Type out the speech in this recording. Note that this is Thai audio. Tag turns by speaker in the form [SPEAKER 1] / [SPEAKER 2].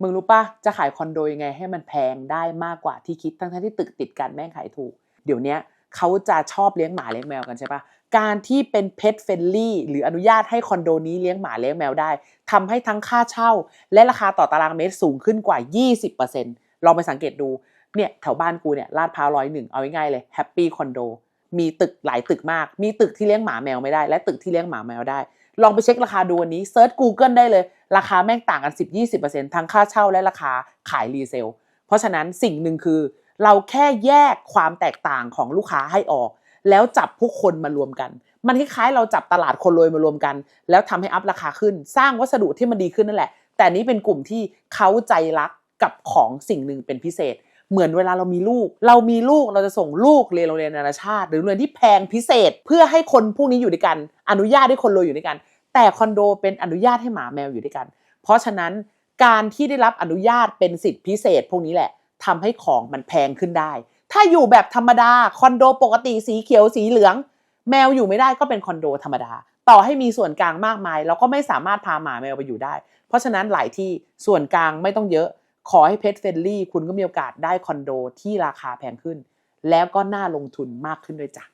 [SPEAKER 1] มึงรู้ปะจะขายคอนโดยังไงให้มันแพงได้มากกว่าที่คิดทั้งที่ตึกติดกันแม่งขายถูก เดี๋ยวนี้เขาจะชอบเลี้ยงหมาเลี้ยงแมวกันใช่ปะการที่เป็นเพ t เฟ n นลี่หรืออนุญาตให้คอนโดนี้เลี้ยงหมาเลี้ยงแมวได้ทำให้ทั้งค่าเช่า และราคาต่อตารางเมตรสูงขึ้นกว่า 20%ลองไปสังเกตดูเนี่ยแถวบ้านกูเนี่ยลาดพร้าวร้อยหนึ่งเอาง่ายๆเลยแฮปปี้คอนโดมีตึกหลายตึกมาก มีตึกที่เลี้ยงหมาแมวไม่ได้ และตึกที่เลี้ยงหมาแมวได้ ลองไปเช็คราคาดูวันนี้เซิร์ช Google ได้เลย ราคาแม่งต่างกัน 10-20%ทั้งค่าเช่าและราคาขายรีเซล เพราะฉะนั้นสิ่งหนึ่งคือ เราแค่แยกความแตกต่างของลูกค้าให้ออก แล้วจับผู้คนมารวมกัน มันคล้ายๆเราจับตลาดคนรวยมารวมกัน แล้วทำให้อัพราคาขึ้น สร้างวัสดุที่มันดีขึ้นนั่นแหละ แต่นี้เป็นกลุ่มที่เขาใจรักกับของสิ่งหนึ่งเป็นพิเศษ เหมือนเวลาเรามีลูก เรามีลูกเราจะส่งลูกเรียนโรงเรียนนานาชาติ หรือโรงเรียนที่แพงพิเศษ เพื่อให้คนพวกนี้อยู่ด้วยกัน อนุญาตให้คนรวยอยู่ด้วยกัน แต่คอนโดเป็นอนุญาตให้หมาแมวอยู่ด้วยกัน เพราะฉะนั้นการที่ได้รับอนุญาตเป็นสิทธิพิเศษ พวกนี้แหละทำให้ของมันแพงขึ้นได้ ถ้าอยู่แบบธรรมดาคอนโดปกติสีเขียวสีเหลือง แมวอยู่ไม่ได้ก็เป็นคอนโดธรรมดา ต่อให้มีส่วนกลางมากมาย เราก็ไม่สามารถพาหมาแมวไปอยู่ได้ เพราะฉะนั้นหลายที่ส่วนกลางไม่ต้องเยอะ ขอให้เพ t เฟ n นลี่คุณก็มีโอกาสได้คอนโดที่ราคาแพงขึ้น แล้วก็น่าลงทุนมากขึ้นด้วยจ้ะ